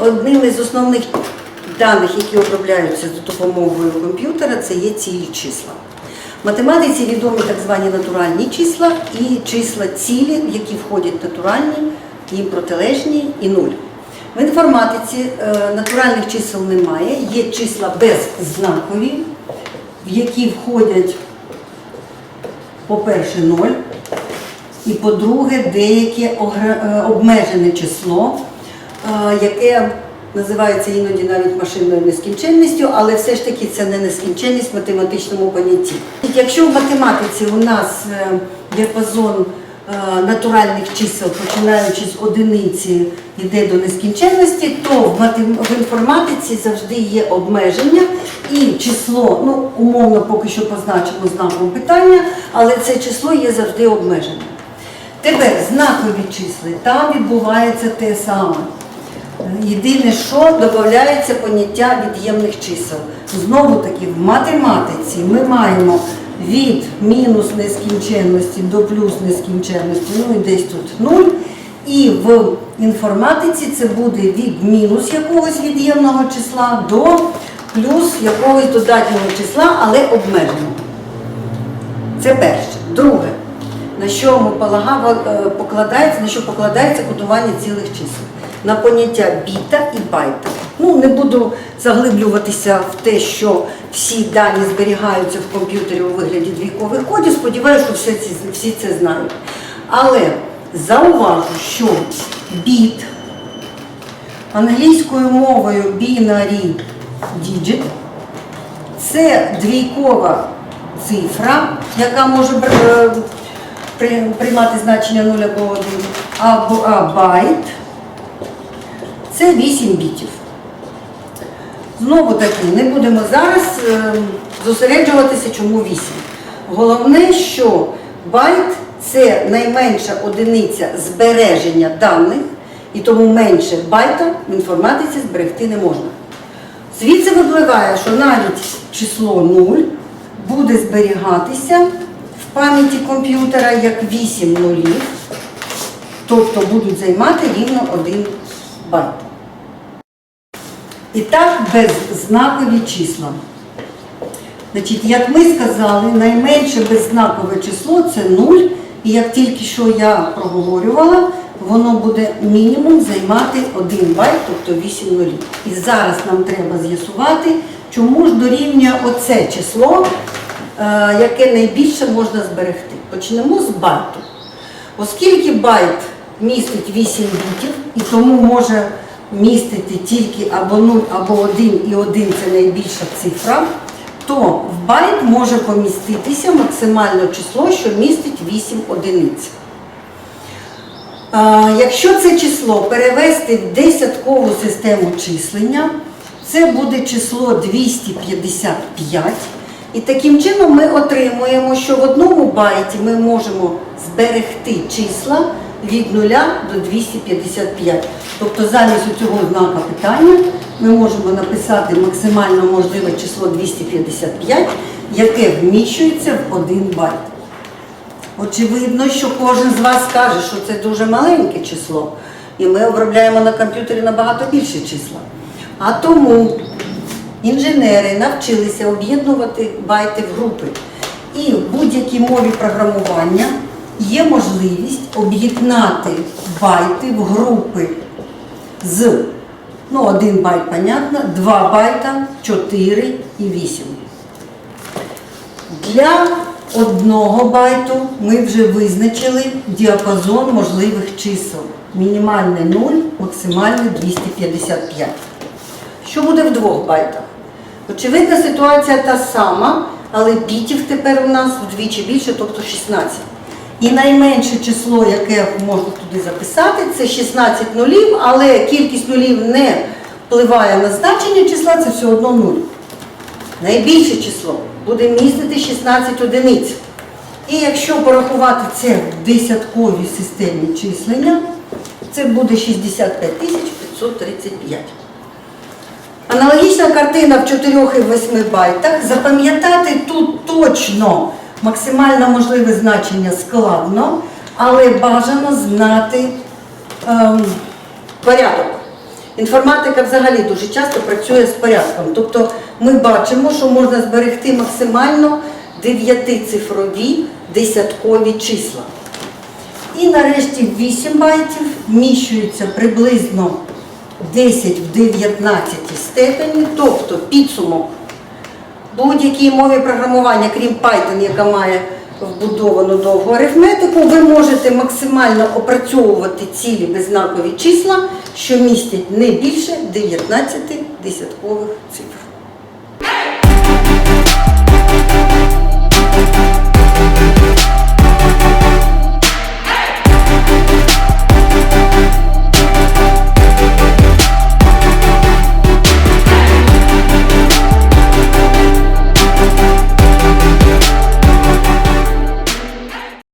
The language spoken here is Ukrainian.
одним із основних даних, які обробляються за допомогою комп'ютера, це є цілі числа. В математиці відомі так звані натуральні числа і числа цілі, в які входять натуральні, їм протилежні і нуль. В інформатиці е, натуральних чисел немає, є числа беззнакові, в які входять, по-перше, 0, і по-друге, деяке е, обмежене число, яке називається іноді навіть машинною нескінченністю, але все ж таки це не нескінченність в математичному понятті. Якщо в математиці у нас е, діапазон е, натуральних чисел, починаючи з одиниці, йде до нескінченності, то в, інформатиці завжди є обмеження і число, ну умовно поки що позначимо знаком питання, але це число є завжди обмеженим. Тепер знакові числа, там відбувається те саме. Єдине, що додається поняття від'ємних чисел. Знову таки, в математиці ми маємо від мінус нескінченності до плюс нескінченності, ну і десь тут 0. І в інформатиці це буде від мінус якогось від'ємного числа до плюс якогось додатнього числа, але обмеженого. Це перше. Друге, на що ми полагав- е, покладається, на що покладається кодування цілих чисел. На поняття біта і байта. Ну, не буду заглиблюватися в те, що всі дані зберігаються в комп'ютері у вигляді двійкових кодів. Сподіваюся, що всі, всі це знають. Але зауважу, що біт англійською мовою binary digit це двійкова цифра, яка може е, приймати значення 0 або 1, або а байт. Це 8 бітів. Знову таки, не будемо зараз е, зосереджуватися, чому 8. Головне, що байт це найменша одиниця збереження даних, і тому менше байта в інформатиці зберегти не можна. Звідси випливає, що навіть число 0 буде зберігатися в пам'яті комп'ютера як 8 нулів, тобто будуть займати рівно 1 байт. І так беззнакові числа. Значить, як ми сказали, найменше беззнакове число це 0, і як тільки що я проговорювала, воно буде мінімум займати 1 байт, тобто 8 нулів. І зараз нам треба з'ясувати, чому ж дорівнює оце число, е, яке найбільше можна зберегти. Почнемо з байту. Оскільки байт містить 8 бітів і тому може містити тільки або 0, або 1, і 1 це найбільша цифра, то в байт може поміститися максимальне число, що містить 8 одиниць. Якщо це число перевести в десяткову систему числення, це буде число 255. І таким чином ми отримуємо, що в одному байті ми можемо зберегти числа від 0 до 255. Тобто замість цього знака питання ми можемо написати максимально можливе число 255, яке вміщується в 1 байт. Очевидно, що кожен з вас скаже, що це дуже маленьке число, і ми обробляємо на комп'ютері набагато більше числа. А тому інженери навчилися об'єднувати байти в групи. І в будь-якій мові програмування є можливість об'єднати байти в групи з ну, 1 байт, понятно, 2 байта, 4 і 8. Для одного байту ми вже визначили діапазон можливих чисел. Мінімальне 0, максимальне 255. Що буде в двох байтах? Очевидна ситуація та сама, але бітів тепер у нас вдвічі більше, тобто 16. І найменше число, яке можна туди записати, це 16 нулів, але кількість нулів не впливає на значення числа, це все одно 0. Найбільше число буде містити 16 одиниць. І якщо порахувати це в десятковій системі числення, це буде 65 535. Аналогічна картина в 4 і 8 байтах. Запам'ятати тут точно максимально можливе значення складно, але бажано знати ем, порядок. Інформатика взагалі дуже часто працює з порядком. Тобто ми бачимо, що можна зберегти максимально дев'ятицифрові десяткові числа. І нарешті в 8 байтів вміщується приблизно 10 в 19 степені, тобто підсумок будь-якій мові програмування, крім Python, яка має вбудовану довгу арифметику, ви можете максимально опрацьовувати цілі беззнакові числа, що містять не більше 19 десяткових цифр.